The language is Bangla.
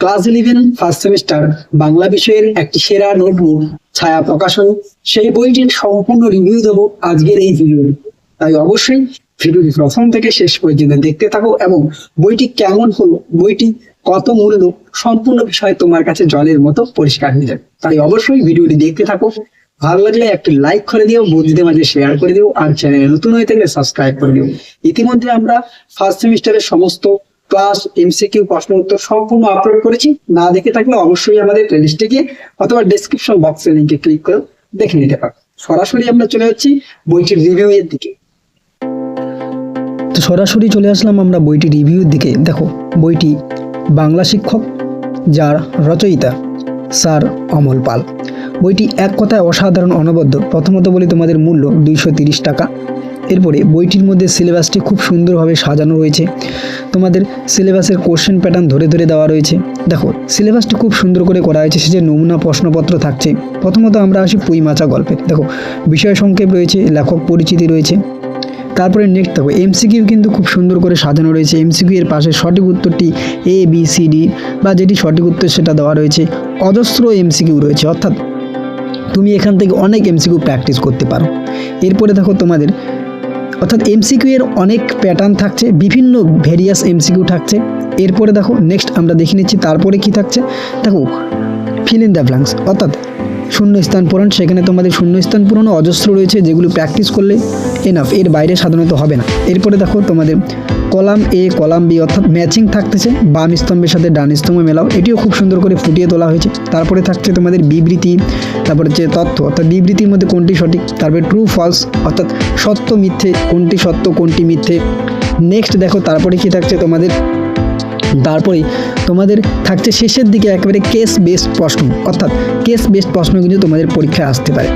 Class eleven, first semester, Bangla বিষয়ের একটি সেরা নোটবুক, ছায়া প্রকাশন, সেই বইটির সম্পূর্ণ রিভিউ দেবো আজকের এই ভিডিও তাই অবশ্যই ভিডিওটি প্রথম থেকে শেষ পর্যন্ত দেখতে থাকো এবং বইটি কেমন হলো, বইটি কত মূল্য, সম্পূর্ণ বিষয় তোমার কাছে জলের মতো পরিষ্কার হয়ে যাবে। তাই অবশ্যই ভিডিওটি দেখতে থাকো। ভালো লাগলে একটি লাইক করে দিও, বন্ধুদের মাঝে শেয়ার করে দিও, আর চ্যানেলে নতুন হয়ে থাকলে সাবস্ক্রাইব করে দিও। ইতিমধ্যে আমরা ফার্স্ট সেমিস্টারের সমস্ত ক্লাস এমসিকিউ প্রশ্ন উত্তর সম্পূর্ণ আপলোড করেছি। না দেখে থাকলে অবশ্যই আমাদের প্লেলিস্টে গিয়ে অথবা ডেসক্রিপশন বক্সের লিঙ্কে ক্লিক করে দেখে নিতে পারো। সরাসরি আমরা চলে যাচ্ছি বইটির রিভিউ এর দিকে। তো সরাসরি চলে আসলাম আমরা বইটি রিভিউর দিকে। দেখো, বইটি বাংলা শিক্ষক যার রচয়িতা স্যার অমল পাল। বইটি এক কথায় অসাধারণ, অনবদ্য। প্রথমত বলি তোমাদের মূল্য দুইশো টাকা। এরপরে বইটির মধ্যে সিলেবাসটি খুব সুন্দরভাবে সাজানো রয়েছে। তোমাদের সিলেবাসের কোশ্চেন প্যাটার্ন ধরে ধরে দেওয়া রয়েছে। দেখো, সিলেবাসটি খুব সুন্দর করে করা হয়েছে, সে যে নমুনা প্রশ্নপত্র থাকছে। প্রথমত আমরা আসি পুঁই মাচা গল্পে দেখো, বিষয় সংক্ষেপ রয়েছে, লেখক পরিচিতি রয়েছে। তারপরে নেক্সট দেখো এমসিকিউ কিন্তু খুব সুন্দর করে সাজানো রয়েছে। এমসিকিউ এর পাশে সঠিক উত্তরটি এ বি সি ডি বা যেটি সঠিক উত্তর সেটা দেওয়া রয়েছে। অজস্র এমসিকিউ রয়েছে, অর্থাৎ তুমি এখান থেকে অনেক এমসিকিউ প্র্যাকটিস করতে পারো। এরপরে দেখো তোমাদের অর্থাৎ এমসিকিউ এর অনেক প্যাটার্ন থাকছে, বিভিন্ন ভেরিয়াস এমসিকিউ থাকছে। এরপরে দেখো নেক্সট আমরা দেখে নিচ্ছি তারপরে কি থাকছে। দেখো ফিল ইন দ্য ব্ল্যাঙ্কস অর্থাৎ শূন্য স্থান পূরণ, সেখানে তোমাদের শূন্য স্থান পূরণ অজস্র রয়েছে, যেগুলো প্র্যাকটিস করলে এনাফ এর বাইরে সাধারণত হবে না। এরপরে দেখো, তোমাদের কলাম এ কলাম বি অর্থাৎ ম্যাচিং থাকতেছে, বাম স্তম্ভের সাথে ডান স্তম্ভ মেলাও। এটিও খুব সুন্দর করে ফুটিয়ে তোলা হয়েছে। তারপরে থাকছে তোমাদের বিবৃতি তারপরে যে তথ্য অর্থাৎ বিবৃতির মধ্যে কোনটি সঠিক, তারপরে ট্রু ফলস অর্থাৎ সত্য, মিথ্যে, কোনটি সত্য, কোনটি মিথ্যে। নেক্সট দেখো, তারপরে কি থাকছে তোমাদের? তারপরে তোমাদের থাকছে শেষের দিকে একেবারে কেস বেসড প্রশ্ন, অর্থাৎ কেস বেসড প্রশ্ন কিন্তু তোমাদের পরীক্ষায় আসতে পারে।